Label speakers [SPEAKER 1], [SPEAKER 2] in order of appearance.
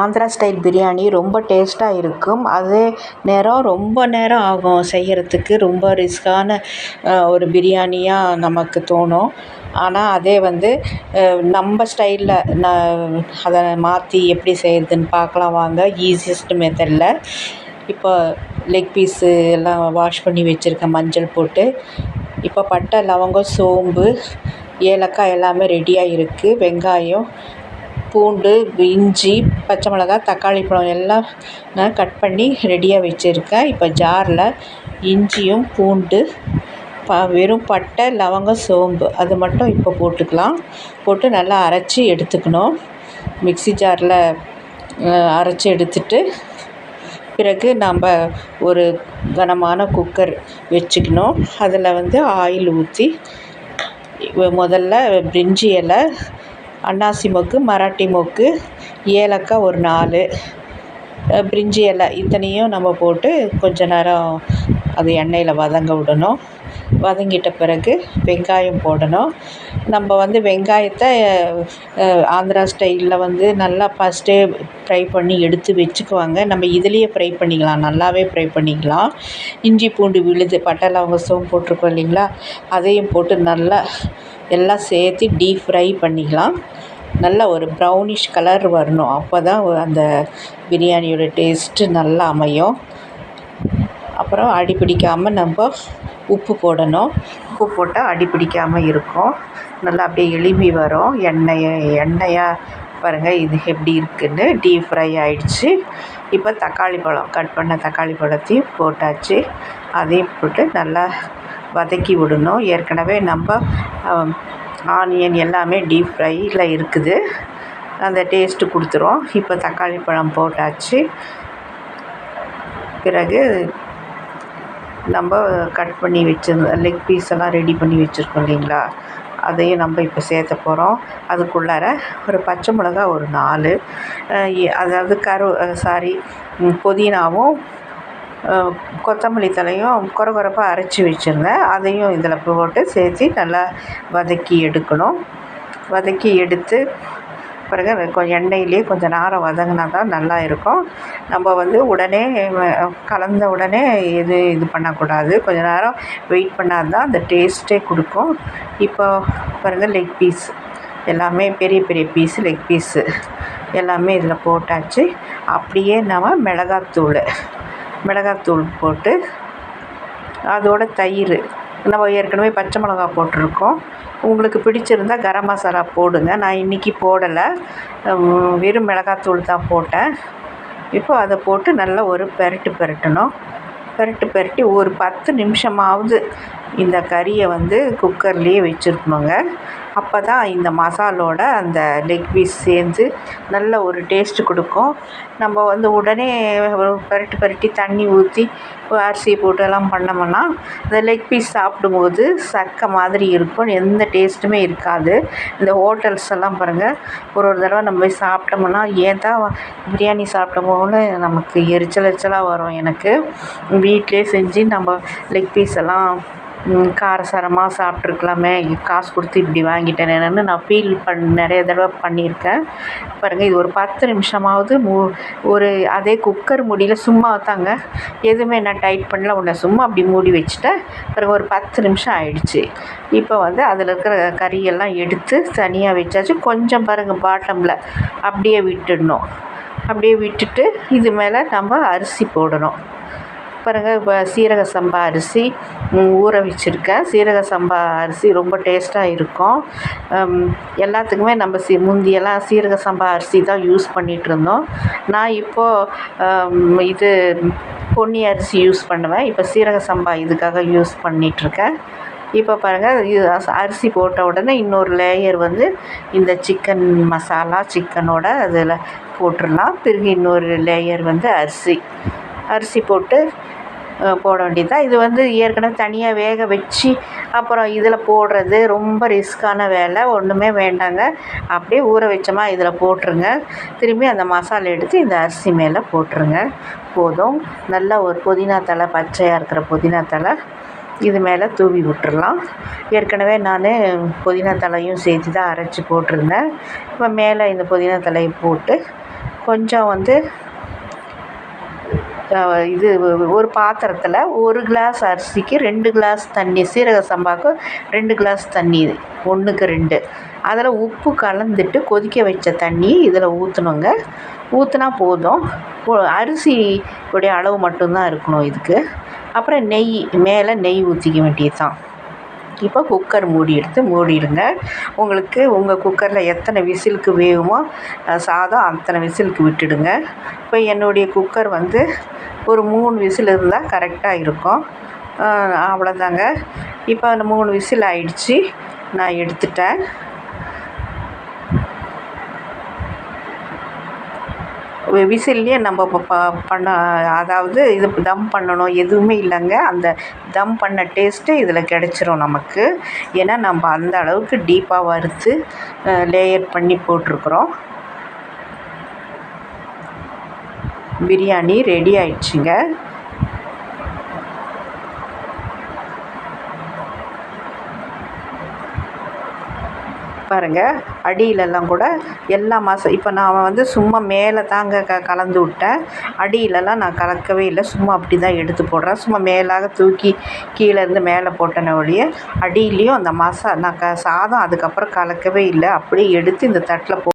[SPEAKER 1] Andhra style biryani ரொம்ப டேஸ்ட்டாக இருக்கும். அதே நேரம் ரொம்ப நேரம் ஆகும் செய்கிறதுக்கு ரொம்ப ரிஸ்க்கான ஒரு பிரியாணியாக நமக்கு தோணும். ஆனால் அதே வந்து நம்ம ஸ்டைலில் நான் அதை மாற்றி எப்படி செய்கிறதுன்னு பார்க்கலாம் வாங்க. ஈஸியஸ்ட் மெத்தடில் இப்போ லெக் பீஸு எல்லாம் வாஷ் பண்ணி வச்சுருக்கேன் மஞ்சள் போட்டு இப்போ பட்டை லவங்கம் சோம்பு ஏலக்காய் எல்லாமே ரெடியாக இருக்குது வெங்காயம் பூண்டு இஞ்சி பச்சை மிளகா தக்காளி பழம் எல்லாம் நான் கட் பண்ணி ரெடியாக வச்சுருக்கேன். இப்போ ஜாரில் இஞ்சியும் பூண்டு ப வெறும் பட்டை லவங்கம் சோம்பு அது மட்டும் இப்போ போட்டுக்கலாம். போட்டு நல்லா அரைச்சி எடுத்துக்கணும். மிக்ஸி ஜாரில் அரைச்சி எடுத்துட்டு பிறகு நம்ம ஒரு கனமான குக்கர் வச்சுக்கணும். அதில் வந்து ஆயில் ஊற்றி முதல்ல பிரிஞ்சி இலை அன்னாசி மொக்கு மராட்டி மொக்கு ஏலக்காய் ஒரு நாலு பிரிஞ்சி இலை இத்தனையும் நம்ம போட்டு கொஞ்ச நேரம் அது எண்ணெயில் வதங்க விடணும். வதங்கிட்ட பிறகு வெங்காயம் போடணும். நம்ம வந்து வெங்காயத்தை ஆந்திரா ஸ்டைலில் வந்து நல்லா ஃபஸ்ட்டே ஃப்ரை பண்ணி எடுத்து வச்சுக்குவாங்க. நம்ம இதுலேயே ஃப்ரை பண்ணிக்கலாம். நல்லாவே ஃப்ரை பண்ணிக்கலாம். இஞ்சி பூண்டு விழுது பட்டை லவங்க சோம்பு போட்டிருக்கோம் இல்லைங்களா? அதையும் போட்டு நல்லா எல்லாம் சேர்த்து டீப் ஃப்ரை பண்ணிக்கலாம். நல்ல ஒரு ப்ரௌனிஷ் கலர் வரணும். அப்போ தான் அந்த பிரியாணியோட டேஸ்ட்டு நல்லா அமையும். அப்புறம் அடி பிடிக்காமல் நம்ம உப்பு போடணும். உப்பு போட்டால் அடி பிடிக்காமல் இருக்கும். நல்லா அப்படியே எலும்பி வரும். எண்ணெய் எண்ணெயாக பாருங்கள் இது எப்படி இருக்குதுன்னு டீப் ஃப்ரை ஆகிடுச்சி இப்போ தக்காளி பழம் கட் பண்ண தக்காளி பழத்தையும் போட்டாச்சு. அதையும் போட்டு நல்லா வதக்கி விடணும். ஏற்கனவே நம்ம ஆனியன் எல்லாமே டீப் ஃப்ரையில் இருக்குது. அந்த டேஸ்ட்டு கொடுத்துரும். இப்போ தக்காளி பழம் போட்டாச்சு. பிறகு நம்ம கட் பண்ணி வச்சிருந்த லெக் பீஸ் எல்லாம் ரெடி பண்ணி வச்சுருக்கோம் இல்லைங்களா? அதையும் நம்ம இப்போ சேர்த்த போகிறோம் அதுக்குள்ளார ஒரு பச்சை மிளகா ஒரு நாலு. அதாவது கரு சாரி புதினாவும் கொத்தமல்லி தழையும் கொர கொரப்பாக அரைச்சி வச்சுருந்தேன். அதையும் இதில் போட்டு சேர்த்து நல்லா வதக்கி எடுக்கணும். வதக்கி எடுத்து பிறகு கொஞ்சம் எண்ணெயிலே கொஞ்சம் நேரம் வதங்கினா தான் நல்லா இருக்கும். நம்ம வந்து உடனே கலந்த உடனே இது இது பண்ணக்கூடாது. கொஞ்ச நேரம் வெயிட் பண்ணால் தான் அந்த டேஸ்ட்டே கொடுக்கும். இப்போ பாருங்கள் லெக் பீஸ் எல்லாமே பெரிய பெரிய பீஸு லெக் பீஸு எல்லாமே இதில் போட்டாச்சு. அப்படியே நம்ம மிளகாத்தூள். மிளகாத்தூள் போட்டு அதோட தயிர். நம்ம ஏற்கனவே பச்சை மிளகா போட்டிருக்கோம். உங்களுக்கு பிடிச்சிருந்தா கரம் மசாலா போடுங்க. நான் இன்றைக்கி போடலை. வெறும் மிளகாத்தூள் தான் போட்டேன். இப்போ அதை போட்டு நல்லா ஒரு பெரட்டு பெரட்டணும். பெரட்டு பெரட்டி ஒரு பத்து நிமிஷமாவது இந்த கறியை வந்து குக்கர்லேயே வச்சுருக்கணுங்க. அப்போ தான் இந்த மசாலோட அந்த லெக் பீஸ் சேர்ந்து நல்ல ஒரு டேஸ்ட்டு கொடுக்கும். நம்ம வந்து உடனே ஒரு பரட்டி தண்ணி ஊற்றி அரிசி போட்டு எல்லாம் பண்ணோம்னா அந்த லெக் பீஸ் சாப்பிடும்போது சக்க மாதிரி இருக்கும். எந்த டேஸ்ட்டுமே இருக்காது. இந்த ஹோட்டல்ஸ் எல்லாம் பாருங்கள் ஒரு ஒரு தடவை நம்ம போய் சாப்பிட்டோம்னா ஏன் தான் பிரியாணி சாப்பிட்டோமோன்னு நமக்கு எரிச்சல் எரிச்சலாக வரும் எனக்கு. வீட்டிலே செஞ்சு நம்ம லெக் பீஸ் எல்லாம் காரசாரமாக சாப்பிட்ருக்கலாமே காசு கொடுத்து இப்படி வாங்கிட்டேனேன்னு நான். ஃபீல் பண் நிறைய தடவை பண்ணியிருக்கேன். பாருங்கள் இது ஒரு பத்து நிமிஷமாவது மூ ஒரு அதே குக்கர் மூடியில் சும்மா தாங்க. எதுவுமே நான் டைட் பண்ணல. உன்னை சும்மா அப்படி மூடி வச்சுட்டேன். பிறகு ஒரு பத்து நிமிஷம் ஆயிடுச்சு. இப்போ வந்து அதில் இருக்கிற கறியெல்லாம் எடுத்து தனியாக வச்சாச்சு. கொஞ்சம் பாருங்கள் பாட்டமில் அப்படியே விட்டுடணும். அப்படியே விட்டுட்டு இது மேலே நம்ம அரிசி போடணும். பாருங்கள் இப்போ சீரக சம்பா அரிசி ஊற வச்சுருக்கேன். சீரக சம்பா அரிசி ரொம்ப டேஸ்ட்டாக இருக்கும். எல்லாத்துக்குமே நம்ம சி முந்தியெல்லாம் சீரக சம்பா அரிசி தான் யூஸ் பண்ணிகிட்ருந்தோம் நான் இப்போது இது பொன்னி அரிசி யூஸ் பண்ணுவேன். இப்போ சீரக சம்பா இதுக்காக யூஸ் பண்ணிகிட்ருக்கேன் இப்போ பாருங்கள் இது அரிசி போட்ட உடனே இன்னொரு லேயர் வந்து இந்த சிக்கன் மசாலா சிக்கனோட அதில் போட்டுடலாம். பிறகு இன்னொரு லேயர் வந்து அரிசி. அரிசி போட்டு போட வேண்டியது தான் இது வந்து ஏற்கனவே தனியாக வேக வச்சு அப்புறம் இதில் போடுறது ரொம்ப ரிஸ்க்கான வேலை. ஒன்றுமே வேண்டாங்க. அப்படியே ஊற வச்சோமா இதில் போட்டுருங்க. திரும்பி அந்த மசாலா எடுத்து இந்த அரிசி மேலே போட்டுருங்க. போதும். நல்லா ஒரு புதினா தழை பச்சையாக இருக்கிற புதினா தழை இது மேலே தூவி விட்டுறலாம். ஏற்கனவே நான் புதினா தழையும் சேர்த்து தான் அரைச்சி போட்டிருந்தேன். இப்போ மேலே இந்த புதினா தழையை போட்டு கொஞ்சம் வந்து இது ஒரு பாத்திரத்தில் ஒரு கிளாஸ் அரிசிக்கு ரெண்டு கிளாஸ் தண்ணி சீரக சம்பாவுக்கு ரெண்டு கிளாஸ் தண்ணி ஒன்றுக்கு ரெண்டு. அதில் உப்பு கலந்துட்டு கொதிக்க வச்ச தண்ணி இதில் ஊற்றணுங்க ஊற்றினா போதும். அரிசி உடைய அளவு மட்டும்தான் இருக்கணும் இதுக்கு. அப்புறம் நெய் மேலே நெய் ஊற்றிக்க வேண்டியது தான் இப்போ குக்கர் மூடி எடுத்து மூடிடுங்க. உங்களுக்கு உங்கள் குக்கரில் எத்தனை விசிலுக்கு வேகுமோ சாதம் அத்தனை விசிலுக்கு விட்டுடுங்க. இப்போ என்னுடைய குக்கர் வந்து ஒரு மூணு விசில் இருந்தால் கரெக்டாக இருக்கும். அவ்வளோதாங்க இப்போ அந்த மூணு விசில் ஆயிடுச்சு. நான் எடுத்துட்டேன். விசில்லையே நம்ம ப பண்ண அதாவது இது தம் பண்ணணும் எதுவுமே இல்லைங்க. அந்த தம் பண்ண டேஸ்ட்டு இதில் கிடச்சிரும் நமக்கு. ஏன்னா நம்ம அந்த அளவுக்கு டீப்பாக வறுத்து லேயர் பண்ணி போட்டிருக்குறோம். பிரியாணி ரெடி ஆயிடுச்சுங்க. பாருங்கள் அடியிலெல்லாம் கூட எல்லா மசா இப்போ நான் வந்து சும்மா மேலே தாங்க க கலந்து விட்டேன். அடியிலலாம் நான் கலக்கவே இல்லை சும்மா அப்படி தான் எடுத்து போடுறேன். சும்மா மேலாக தூக்கி கீழேருந்து மேலே போட்டன ஒழிய அடியிலையும் அந்த மசா நான் க சாதம் அதுக்கப்புறம் கலக்கவே இல்லை. அப்படியே எடுத்து இந்த தட்டில் போ